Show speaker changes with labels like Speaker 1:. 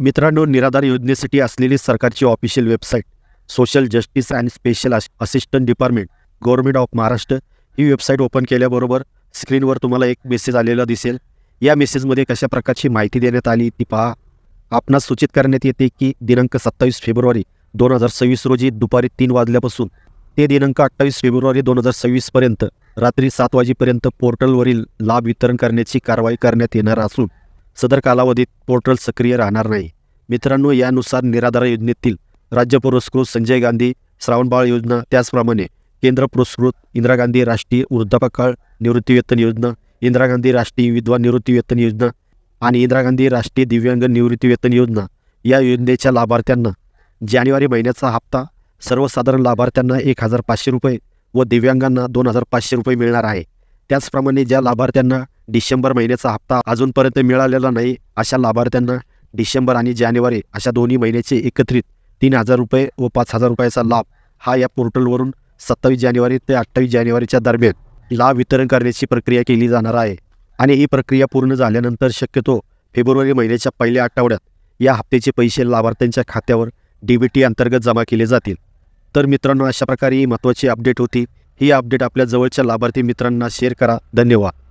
Speaker 1: मित्रांनो निराधार योजनेसाठी असलेली सरकारची official website social justice and special assistant department government of Maharashtra ही वेबसाईट ओपन केल्याबरोबर स्क्रीनवर तुम्हाला एक मेसेज आलेला दिसेल या मेसेजमध्ये कशा प्रकारची माहिती देण्यात आली ती पहा आपणास सूचित करण्यात येते की दिनांक सत्तावीस फेब्रुवारी दोन हजार सव्वीस रोजी दुपारी तीन वाजल्यापासून ते दिनांक अठ्ठावीस फेब्रुवारी दोन हजार सव्वीसपर्यंत रात्री सात वाजेपर्यंत पोर्टलवरील लाभ वितरण करण्याची कारवाई करण्यात येणार असून सदर कालावधीत पोर्टल सक्रिय राहणार नाही मित्रांनो यानुसार निराधार योजनेतील राज्य पुरस्कृत संजय गांधी श्रावणबाळ योजना त्याचप्रमाणे केंद्र पुरस्कृत इंदिरा गांधी राष्ट्रीय वृद्धापकाळ निवृत्तीवेतन योजना इंदिरा गांधी राष्ट्रीय विधवा निवृत्तीवेतन योजना आणि इंदिरा गांधी राष्ट्रीय दिव्यांग निवृत्तीवेतन योजना या योजनेच्या लाभार्थ्यांना जानेवारी महिन्याचा हप्ता सर्वसाधारण लाभार्थ्यांना एक हजार पाचशे रुपये व दिव्यांगांना दोन हजार पाचशे रुपये मिळणार आहे त्याचप्रमाणे ज्या लाभार्थ्यांना डिसेंबर महिन्याचा हप्ता अजूनपर्यंत मिळालेला नाही अशा लाभार्थ्यांना डिसेंबर आणि जानेवारी अशा दोन्ही महिन्याचे एकत्रित तीन हजार रुपये व पाच हजार रुपयाचा लाभ हा या पोर्टलवरून सत्तावीस जानेवारी ते अठ्ठावीस जानेवारीच्या दरम्यान लाभ वितरण करण्याची प्रक्रिया केली जाणार आहे आणि ही प्रक्रिया पूर्ण झाल्यानंतर शक्यतो फेब्रुवारी महिन्याच्या पहिल्या आठवड्यात या हप्त्याचे पैसे लाभार्थ्यांच्या खात्यावर डी बी टी अंतर्गत जमा केले जातील तर मित्रांनो अशा प्रकारे ही महत्त्वाची अपडेट होती ही अपडेट आपल्या जवळच्या लाभार्थी मित्रांना शेअर करा धन्यवाद